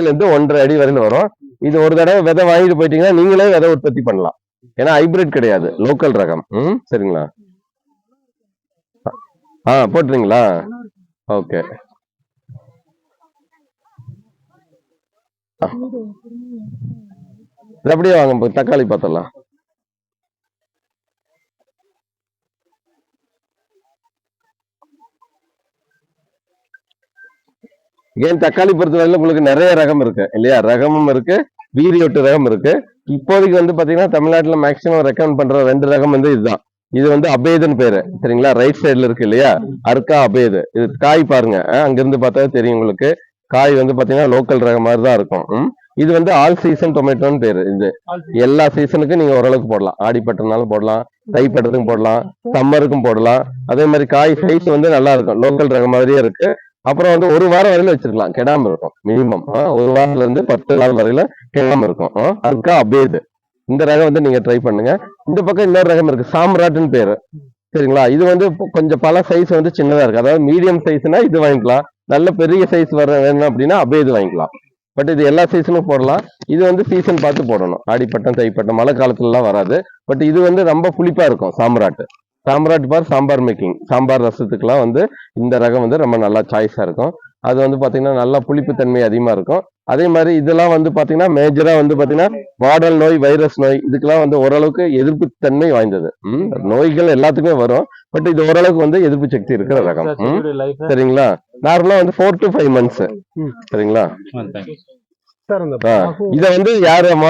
அடியில இருந்து ஒன்றரை அடி வரையில வரும். இது ஒரு தடவை விதை வாங்கிட்டு போயிட்டீங்கன்னா நீங்களே விதை உற்பத்தி பண்ணலாம். ஏன்னா ஹைபிரிட் கிடையாது. லோக்கல் ரகம். ம்? சரிங்களா? ஆ போட்டுறீங்களா? ஓகே. அப்படியே வாங்க தக்காளி பார்த்தலாம் ஏன் தக்காளி பொறுத்தவரையில உங்களுக்கு நிறைய ரகம் இருக்கு இல்லையா? ரகமும் இருக்கு வீரியொட்டு ரகம் இருக்கு. இப்போதைக்கு வந்து பாத்தீங்கன்னா தமிழ்நாட்டுல மேக்சிமம் ரெக்கமெண்ட் பண்ற ரெண்டு ரகம் வந்து இதுதான். இது வந்து அபேதுன்னு பேரு சரிங்களா? ரைட் சைடுல இருக்கு இல்லையா? அர்க்கா அபேது. இது காய் பாருங்க. அங்கிருந்து பார்த்தா தெரியும் உங்களுக்கு. காய் வந்து பாத்தீங்கன்னா லோக்கல் ரகம் மாதிரி தான் இருக்கும். ம். இது வந்து ஆல் சீசன் டொமேட்டோன்னு பேரு இது. எல்லா சீசனுக்கும் நீங்க ஓரளவுக்கு போடலாம். ஆடிப்பட்டனாலும் போடலாம் தைப்பட்டத்துக்கும் போடலாம் சம்மருக்கும் போடலாம். அதே மாதிரி காய் சைஸ் வந்து நல்லா இருக்கும். லோக்கல் ரகம் மாதிரியே இருக்கு. அப்புறம் வந்து ஒரு வாரம் வரையில வச்சிருக்கலாம். கெடாம இருக்கும். மினிமம் ஒரு வாரத்துல இருந்து பத்து நாள் வரையில கெடாம இருக்கும். ஆ, அதுக்கா அபேது இந்த ரகம் வந்து நீங்க ட்ரை பண்ணுங்க. இந்த பக்கம் இன்னொரு ரகம் இருக்கு. சாம்ராட்னு பேரு. சரிங்களா? இது வந்து கொஞ்சம் பல சைஸ் வந்து சின்னதா இருக்கு. அதாவது மீடியம் சைஸ்னா இது வாங்கிக்கலாம். நல்ல பெரிய சைஸ் வர வேணும் அப்படின்னா அபேது வாங்கிக்கலாம். பட் இது எல்லா சீசனும் போடலாம். இது வந்து சீசன் பார்த்து போடணும். ஆடிப்பட்டம் தைப்பட்டம் மழை காலத்துலலாம் வராது. பட் இது வந்து ரொம்ப புளிப்பா இருக்கும் சாம்ராட்டு. சாம்ராட் பார் சாம்பார் மேக்கிங். சாம்பார் ரசத்துக்குலாம் வந்து இந்த ரகம் வந்து ரொம்ப நல்லா சாய்ஸா இருக்கும். அது வந்து பாத்தீங்கன்னா நல்லா புளிப்பு தன்மை அதிகமா இருக்கும். அதே மாதிரி இதெல்லாம் வந்து பாத்தீங்கன்னா மேஜரா வந்து பாத்தீங்கன்னா வாடல் நோய் வைரஸ் நோய் இதுக்கெல்லாம் வந்து ஓரளவுக்கு எதிர்ப்பு தன்மை வாய்ந்தது. ம், நோய்கள் எல்லாத்துக்குமே வரும். பட் இது ஓரளவுக்கு வந்து எதிர்ப்பு சக்தி இருக்கிற ரகம். சரிங்களா? நார்மலா வந்து ஃபோர் டு ஃபைவ் மந்த்ஸ். சரிங்களா? இத வந்து யாரு